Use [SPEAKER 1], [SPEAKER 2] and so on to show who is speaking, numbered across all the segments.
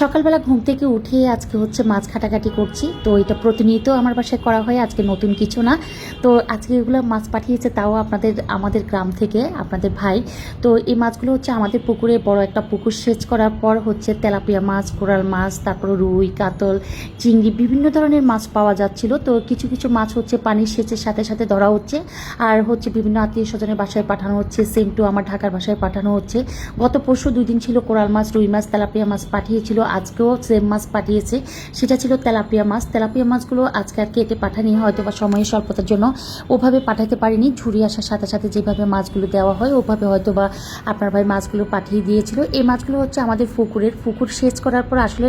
[SPEAKER 1] সকালবেলা ঘুম থেকে উঠে আজকে হচ্ছে মাছ কাটাকাটি করছি। তো এটা প্রতিনিয়ত আমার বাসায় করা হয়, আজকে নতুন কিছু না। তো আজকে এগুলো মাছ পাঠিয়েছে তাও আপনাদের, আমাদের গ্রাম থেকে, আপনাদের ভাই। তো এই মাছগুলো হচ্ছে আমাদের পুকুরে বড় একটা পুকুর সেচ করার পর হচ্ছে তেলাপিয়া মাছ, কোরাল মাছ, তারপর রুই, কাতল, চিংড়ি বিভিন্ন ধরনের মাছ পাওয়া যাচ্ছিল। তো কিছু কিছু মাছ হচ্ছে পানির সেচের সাথে সাথে ধরা হচ্ছে। আর হচ্ছে বিভিন্ন আত্মীয় স্বজনের বাসায় পাঠানো হচ্ছে সেম টু আমার ঢাকার বাসায় পাঠানো হচ্ছে। গত পরশু দুই দিন ছিল কোরাল মাছ, রুই মাছ, তেলাপিয়া মাছ পাঠিয়েছিল। আজকেও সেম মাছ পাঠিয়েছে, সেটা ছিল তেলাপিয়া মাছ। তেলাপিয়া মাছগুলো আজকে আর কেটে পাঠানি হয়তো বা সময়ের স্বল্পতার জন্য। ওভাবে পাঠাতে পারিনি, ঝুড়ি আসার সাথে সাথে যেভাবে মাছগুলো দেওয়া হয়, ওভাবে হয়তো বা আপনার ভাই মাছগুলো পাঠিয়ে দিয়েছিল। এই মাছগুলো হচ্ছে আমাদের পুকুরের। পুকুর সেচ করার পর আসলে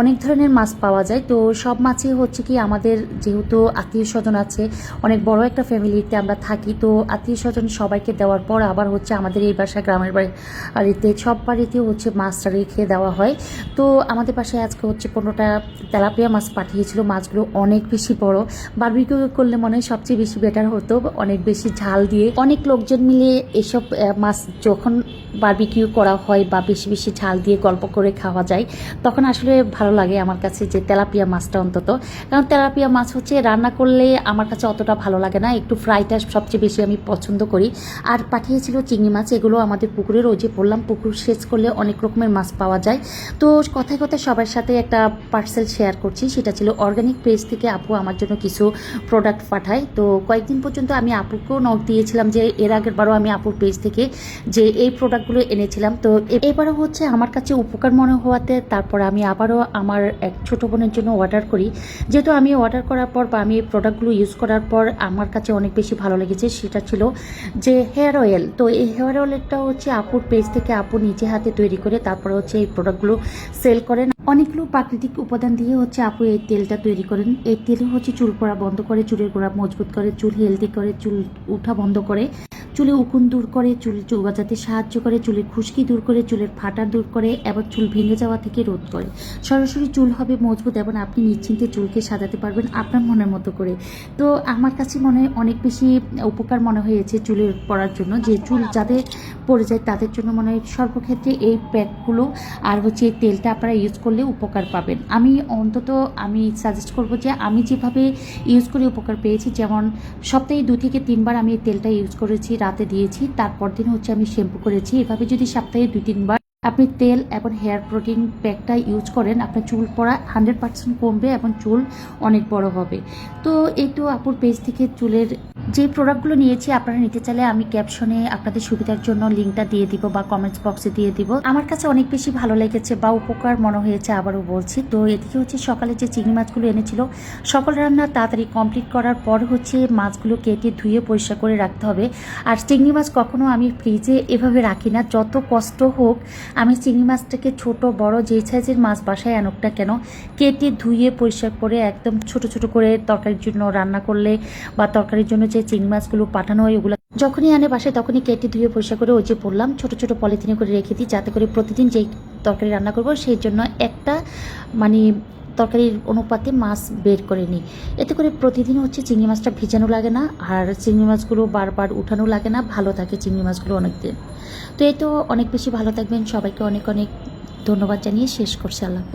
[SPEAKER 1] অনেক ধরনের মাছ পাওয়া যায়। তো সব মাছই হচ্ছে কি, আমাদের যেহেতু আত্মীয় স্বজন আছে, অনেক বড় একটা ফ্যামিলিতে আমরা থাকি, তো আত্মীয় স্বজন সবাইকে দেওয়ার পর আবার হচ্ছে আমাদের এই বাসা গ্রামের বাড়ি বাড়িতে সব বাড়িতে হচ্ছে মাছটা রেখে দেওয়া হয়। তো আমাদের পাশে আজকে হচ্ছে পনেরোটা তেলাপিয়া মাছ পাঠিয়েছিল, মাছগুলো অনেক বেশি বড়। বারবিকিউ করলে মনে হয় সবচেয়ে বেশি বেটার হতো, অনেক বেশি ঝাল দিয়ে। অনেক লোকজন মিলে এসব মাছ যখন বারবিকিউ করা হয় বা বেশি বেশি ঝাল দিয়ে গল্প করে খাওয়া যায়, তখন আসলে ভালো লাগে আমার কাছে যে তেলাপিয়া মাছটা অন্তত। কারণ তেলাপিয়া মাছ হচ্ছে রান্না করলে আমার কাছে অতটা ভালো লাগে না, একটু ফ্রাইটা সবচেয়ে বেশি আমি পছন্দ করি। আর পাঠিয়েছিল চিংড়ি মাছ, এগুলো আমাদের পুকুরের ওই যে বললাম, পুকুর সেচ করলে অনেক রকমের মাছ পাওয়া যায়। তো কথায় কথায় সবার সাথে একটা পার্সেল শেয়ার করছি। সেটা ছিল অর্গানিক পেজ থেকে আপু আমার জন্য কিছু প্রোডাক্ট পাঠায়। তো কয়েকদিন পর্যন্ত আমি আপুকেও নক দিয়েছিলাম যে এর আগের বারও আমি আপুর পেজ থেকে যে এই প্রোডাক্টগুলো এনেছিলাম। তো এবারও হচ্ছে আমার কাছে উপকার মনে হওয়াতে তারপর আমি আবারও আমার এক ছোটো বোনের জন্য অর্ডার করি। যেহেতু আমি অর্ডার করার পর বা আমি এই প্রোডাক্টগুলো ইউজ করার পর আমার কাছে অনেক বেশি ভালো লেগেছে। সেটা ছিল যে হেয়ার অয়েল তো এই হেয়ার অয়েলটা হচ্ছে আপুর পেজ থেকে আপু নিজে হাতে তৈরি করে তারপরে হচ্ছে এই প্রোডাক্টগুলো সেল করেন। অনেকগুলো প্রাকৃতিক উপাদান দিয়ে হচ্ছে আপু এই তেলটা তৈরি করেন। এই তেল হচ্ছে চুল পড়া বন্ধ করে, চুলের গোড়া মজবুত করে, চুল হেলদি করে, চুল উঠা বন্ধ করে। চুলে উকুন দূর করে, চুল চুল গজাতে সাহায্য করে চুলের খুশকি দূর করে, চুলের ফাটা দূর করে এবং চুল ভেঙে যাওয়া থেকে রোধ করে। সরাসরি চুল হবে মজবুত এবং আপনি নিশ্চিন্তে চুলকে সাজাতে পারবেন আপনার মনের মতো করে। তো আমার কাছে মনে অনেক বেশি উপকার মনে হয়েছে চুলের পড়ার জন্য। যে চুল যাদের পড়ে যায় তাদের জন্য মনে হয় সর্বক্ষেত্রে এই প্যাকগুলো আর হচ্ছে এই তেলটা আপনারা ইউজ করলে উপকার পাবেন। আমি অন্তত আমি সাজেস্ট করব যে আমি যেভাবে ইউজ করে উপকার পেয়েছি, যেমন সপ্তাহে দু থেকে তিনবার আমি এই তেলটা ইউজ করেছি। রাতে দিয়েছি তারপর দিন হচ্ছে আমি শ্যাম্পু করেছি। এভাবে যদি সপ্তাহে দুই তিনবার আপনি তেল এবং হেয়ার প্রোটিন প্যাকটা ইউজ করেন, আপনার চুল পড়া হান্ড্রেড পার্সেন্ট কমবে এবং চুল অনেক বড় হবে। তো এই তো আপুর পেজ থেকে চুলের যে প্রোডাক্টগুলো নিয়েছি, আপনারা নিতে চাইলে আমি ক্যাপশনে আপনাদের সুবিধার জন্য লিঙ্কটা দিয়ে দিব বা কমেন্টস বক্সে দিয়ে দিব। আমার কাছে অনেক বেশি ভালো লেগেছে বা উপকার মনে হয়েছে আবারও বলছি। তো এদিকে হচ্ছে সকালে যে চিংড়ি মাছগুলো এনেছিল, সকল রান্না তাড়াতাড়ি কমপ্লিট করার পর হচ্ছে মাছগুলো কেটে ধুয়ে পরিষ্কার করে রাখতে হবে। আর চিংড়ি মাছ কখনো আমি ফ্রিজে এভাবে রাখি না, যত কষ্ট হোক আমি চিংড়ি মাছটাকে ছোট, বড়, যে সাইজের মাছ বাসায় আনুক না কেন, কেটে ধুয়ে পরিষ্কার করে একদম ছোট ছোট করে তরকারির জন্য রান্না করলে বা তরকারির জন্য যে চিংড়ি মাছগুলো পাঠানো হয় ওগুলো যখনই আনে বাসায় তখনই কেটে ধুয়ে পরিষ্কার করে ওই যে বললাম, ছোট ছোট পলিথিনে করে রেখে দিই, যাতে করে প্রতিদিন যেই তরকারি রান্না করব সেই জন্য একটা মানে তরকারির অনুপাতে মাছ বের করে নিই। এতে করে প্রতিদিন হচ্ছে চিংড়ি মাছটা ভিজানো লাগে না, আর চিংড়ি মাছগুলো বারবার উঠানো লাগে না, ভালো থাকে চিংড়ি মাছগুলো অনেক দিন তো এই তো, অনেক বেশি ভালো থাকবেন। সবাইকে অনেক অনেক ধন্যবাদ জানিয়ে শেষ করছি। আল্লাহ।